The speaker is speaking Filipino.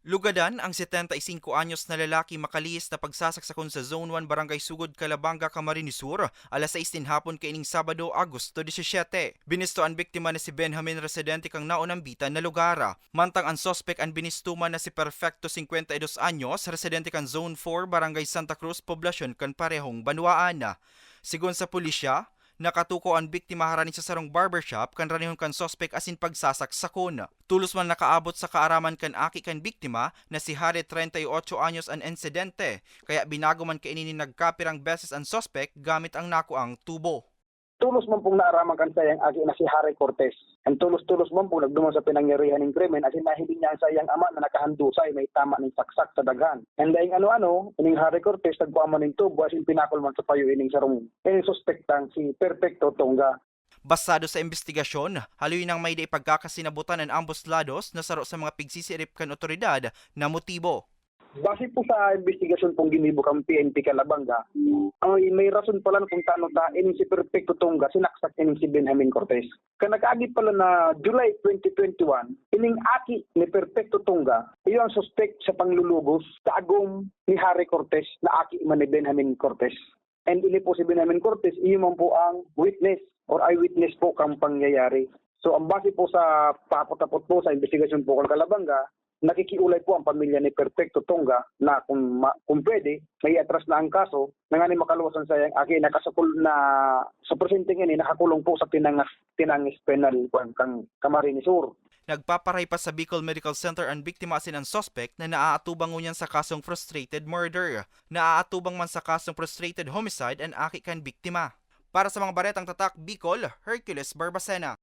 Lugadan ang 75 anyos na lalaki makalihis na pagsasaksakon sa Zone 1 Barangay Sugod, Calabanga, Camarines Sur, alas 6 din hapon kaining Sabado, Agosto 17. Binisto ang biktima na si Benjamin Residente kang naunang bitan na lugar. Mantang ang sospek ang binistuman na si Perfecto 52 anyos, residente kan Zone 4, Barangay Santa Cruz, poblasyon kan parehong Banwaan. Sigon sa pulisya, nakatuko ang biktima harani sa sarong barbershop kan ranihon kan sospek asin pagsasaksakon. Tulos man nakaabot sa kaaraman kan aki kan biktima na si Hari 38 anyos ang insidente, kaya binago man kainini nagkapirang beses ang sospek gamit ang nakuang tubo. Tulos man pong naaraman kan sayang agi na si Harry Cortez. Ang tulos-tulos man po nagduman sa pinangyarihan ng krimen as in nahiling niya ang sayang ama na nakahandusay may tama ng saksak sa daghan. And dahil ano-ano, ining Harry Cortez nagpuaman ng tubo as in pinakol man sa payo ining sarong ining suspektang si Perfecto Tonga. Basado sa investigasyon, haluy nang may pagkakasinabutan ng ambos lados na saro sa mga pigsisirip kan otoridad na motibo. Base po sa investigasyon pong ginibo kang PNP Calabanga, ay may rason pala kung tano ta ining si Perfecto Tonga sinaksak ining si Benjamin Cortez. Kanag-agi pala na July 2021, ining aki ni Perfecto Tonga, iyo ang suspect sa panglulugos sa agom ni Harry Cortez na aki man ni Benjamin Cortez. And ini po si Benjamin Cortez, iyo man po ang witness or eyewitness po kang pangyayari. So ang base po sa papatapot po sa investigasyon po kang Calabanga, nakikiulay po ang pamilya ni Perfecto Tonga na kung, ma, kung pwede, may atras na ang kaso, na nga ni makaluwasan sa aki nakasakul na sa presente ngayon, nakakulong po sa tinangas, tinangis penal kang, kang Camarines Sur. Nagpaparay pa sa Bicol Medical Center ang biktima asin ang suspect na naaatubang ngunyan sa kasong frustrated murder. Naaatubang man sa kasong frustrated homicide ang aki kan biktima. Para sa mga baretang tatak Bicol, Hercules Barbacena.